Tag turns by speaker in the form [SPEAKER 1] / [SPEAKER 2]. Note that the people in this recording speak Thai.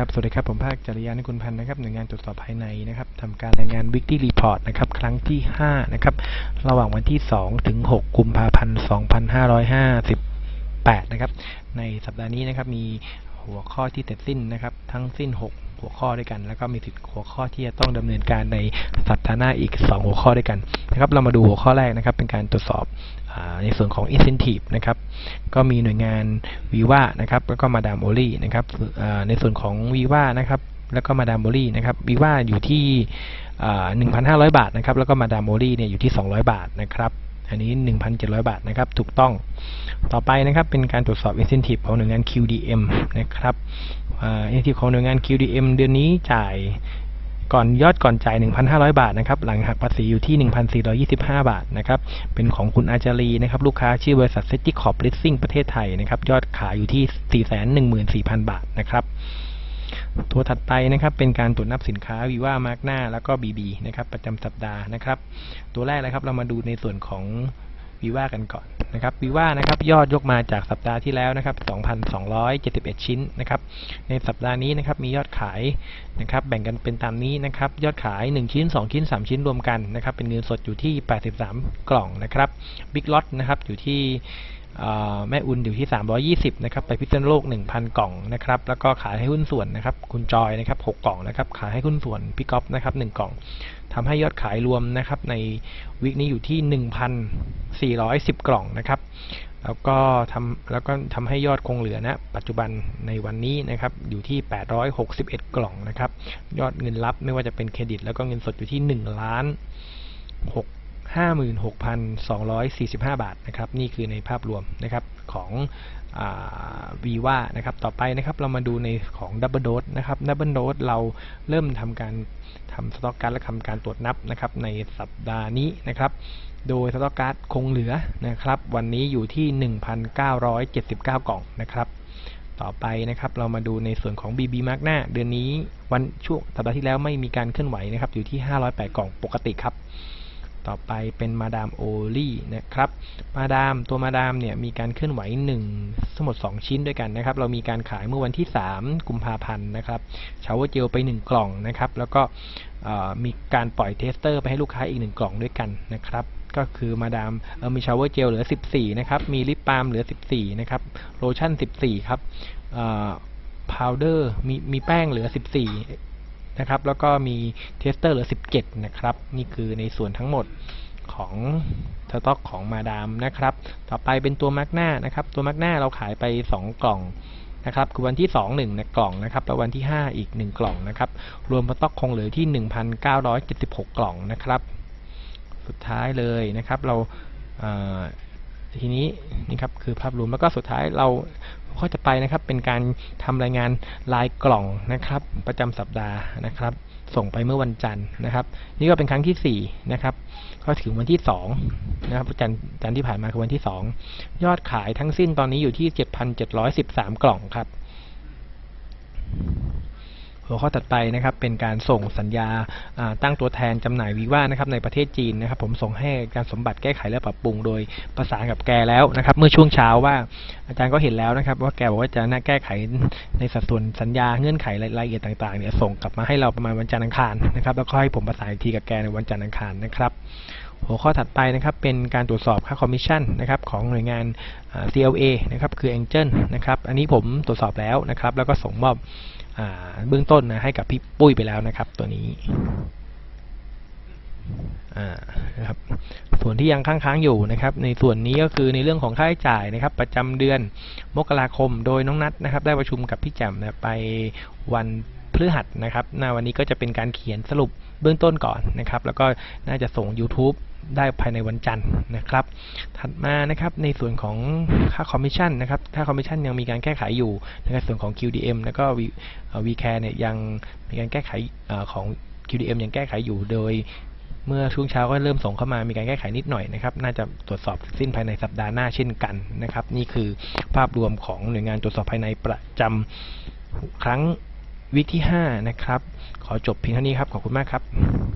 [SPEAKER 1] ครับ สวัสดีครับ ผมภาคจริยานุคุณพันธ์นะครับ หน่วยงานตรวจสอบภายในนะครับทำการรายงาน Weekly Report นะครับ ครั้งที่ 5 นะครับ ระหว่างวันที่ 2 ถึง 6 กุมภาพันธ์ 2558 นะครับ ในสัปดาห์นี้นะครับ มีหัวข้อที่เสร็จสิ้นนะครับ ทั้งสิ้น 6 หัวข้อด้วยกัน แล้วก็มีสิหัวข้อที่จะต้องดำเนินการในสัปดาห์หน้าอีก 2 หัวข้อด้วยกันนะครับ เรามาดูหัวข้อแรกนะครับ เป็นการตรวจสอบในส่วนของ incentive นะครับ ก็มีหน่วยงานวีว่านะครับ แล้วก็มาดามโอลี่นะครับในส่วนของวีว่านะครับ แล้วก็มาดามโอลี่นะครับวีว่าอยู่ที่อ่า1,500 บาทนะครับ แล้วก็มาดามโอลี่เนี่ยอยู่ที่ 200 บาทนะครับ อันนี้ 1,700 บาทนะครับ ถูกต้อง ต่อไปนะครับเป็นการตรวจสอบ incentive ของหน่วยงาน QDM นะครับอ่า incentive ของหน่วยงาน QDM เดือนนี้จ่ายก่อนยอดก่อนจ่าย 1,500 บาทนะครับ หลังหักภาษีอยู่ที่ 1,425 บาทนะครับ เป็นของคุณอาจารีนะครับ ลูกค้าชื่อบริษัทเซติคอร์ปลิสซิ่งประเทศไทยนะครับ ยอดขายอยู่ที่ 414,000 บาทนะครับ ตัวถัดไปนะครับเป็นการตรวจนับสินค้าวีว่ามาร์กหน้าแล้วก็ BB นะครับประจำสัปดาห์นะครับ ตัวแรกนะครับเรามาดูในส่วนของวีว่ากันก่อนนะครับวีว่านะครับยอดยกมาจากสัปดาห์ที่แล้วนะครับ 2,271 ชิ้นนะครับ ในสัปดาห์นี้นะครับมียอดขายนะครับ แบ่งกันเป็นตามนี้นะครับ ยอดขาย 1 ชิ้น 2 ชิ้น 3 ชิ้นรวมกันนะครับ เป็นเงินสดอยู่ที่ 83 กล่องนะครับบิ๊กล็อตนะครับอยู่ที่ แม่อุ่นอยู่ที่ 320 นะครับ ไปพิษณุโลก 1,000 กล่องนะครับ แล้วก็ขายให้หุ้นส่วนนะครับ คุณจอยนะครับ 6 กล่องนะครับ ขายให้หุ้นส่วนพี่ก๊อฟนะครับ 1 กล่องทำให้ยอดขายรวมนะครับ ในวิกนี้อยู่ที่ 1,410 กล่องนะครับ แล้วก็ทำแล้วก็ทำให้ยอดคงเหลือนะ ปัจจุบันในวันนี้นะครับ อยู่ที่ 861 กล่องนะครับ ยอดเงินรับไม่ว่าจะเป็นเครดิต แล้วก็เงินสดอยู่ที่1ล้าน6 56,245 บาทนะครับนี่คือในภาพรวมนะครับของวีว่านะครับต่อไปนะครับเรามาดูในของ Double Dose นะครับ Double Dose เราเริ่มทำการทำสต็อกการ์ดและทำการตรวจนับนะครับในสัปดาห์นี้นะครับ โดยสต็อกการ์ดคงเหลือนะครับ วันนี้อยู่ที่ 1,979 กล่องนะครับต่อไปนะครับเรามาดูในส่วนของ BB Mark หน้าเดือนนี้วันช่วงสัปดาห์ที่แล้วไม่มีการเคลื่อนไหวนะครับอยู่ที่ 508 กล่องปกติครับ ต่อไปเป็นมาดามโอลี่นะครับ มาดามตัวมาดามเนี่ยมีการเคลื่อนไหว1ทั้งหมด2 ชิ้นด้วยกันนะครับ เรามีการขายเมื่อวันที่ 3 กุมภาพันธ์นะครับชาวเวอร์เจลไป 1 กล่องนะครับ แล้วก็มีการปล่อยเทสเตอร์ไปให้ลูกค้าอีก 1 กล่องด้วยกันนะครับก็คือมาดามมีชาวเวอร์เจลเหลือ 14 นะครับ มีลิปบาล์มเหลือ 14 นะครับ โลชั่น 14 ครับพาวเดอร์มีมีแป้งเหลือ 14 นะครับ แล้วก็มีเทสเตอร์เหลือ 17 นะครับ นี่คือในส่วนทั้งหมดของสต็อกของมาดามนะครับ ต่อไปเป็นตัวมาร์กหน้านะครับ ตัวมาร์กหน้าเราขายไป 2 กล่องนะครับ คือวันที่ 2 1นะกล่องนะครับ แล้ววันที่ 5 อีก 1 กล่องนะครับ รวมสต็อกคงเหลือที่ 1,976 กล่องนะครับ สุดท้ายเลยนะครับ เราทีนี้นี่ครับคือภาพรวมแล้วก็สุดท้ายเรา ข้อจะไปนะครับเป็นการทำรายงานลายกล่องนะครับ ประจำสัปดาห์นะครับ ส่งไปเมื่อวันจันทร์นะครับ นี่ก็เป็นครั้งที่4นะครับก็ถึงวันที่2นะครับจันทร์จันทร์ที่ผ่านมาคือวันที่ 2 ยอดขายทั้งสิ้นตอนนี้อยู่ที่ 7,713 กล่องครับ หัวข้อถัดไปนะครับเป็นการส่งสัญญาตั้งตัวแทนจำหน่ายวีว่านะครับในประเทศจีนนะครับ ผมส่งให้การสมบัติแก้ไขและปรับปรุงโดยประสานกับแกแล้วนะครับ เมื่อช่วงเช้าว่าอาจารย์ก็เห็นแล้วนะครับ ว่าแกบอกว่าจะน่าแก้ไขในสัดส่วนสัญญาเงื่อนไขรายละเอียดต่างๆเนี่ยส่งกลับมาให้เราประมาณวันจันทร์อังคารนะครับแล้วก็ให้ผมประสานทีกับแกในวันจันทร์อังคารนะครับ หัวข้อถัดไปนะครับเป็นการตรวจสอบค่าคอมมิชชั่นนะครับของหน่วยงาน CLA นะครับคือ Angel นะครับอันนี้ผมตรวจสอบแล้วนะครับ แล้วก็ส่งมอบเบื้องต้นนะให้กับพี่ปุ้ยไปแล้วนะครับ ตัวนี้นะครับส่วนที่ยังค้างๆอยู่นะครับ ในส่วนนี้ก็คือในเรื่องของค่าใช้จ่ายนะครับ ประจำเดือนมกราคม โดยน้องนัทนะครับ ได้ประชุมกับพี่แจ่มนะไปวัน พฤหัสนะครับนาวันนี้ก็จะเป็นการเขียนสรุปเบื้องต้นก่อนนะครับ แล้วก็น่าจะส่ง YouTube ได้ภายในวันจันทร์นะครับ ถัดมานะครับในส่วนของค่าคอมมิชชั่นนะครับค่าคอมมิชชั่นยังมีการแก้ไขอยู่ในส่วนของ QDM แล้วก็ VCare เนี่ยยังมีการแก้ไขของ QDM ยังแก้ไขอยู่โดยเมื่อช่วงเช้าก็เริ่มส่งเข้ามามีการแก้ไขนิดหน่อยนะครับ น่าจะตรวจสอบสิ้นภายในสัปดาห์หน้าเช่นกันนะครับ นี่คือภาพรวมของหน่วยงานตรวจสอบภายในประจำครั้ง วิกที่ 5 นะครับ ขอจบเพียงเท่านี้ครับ ขอบคุณมากครับ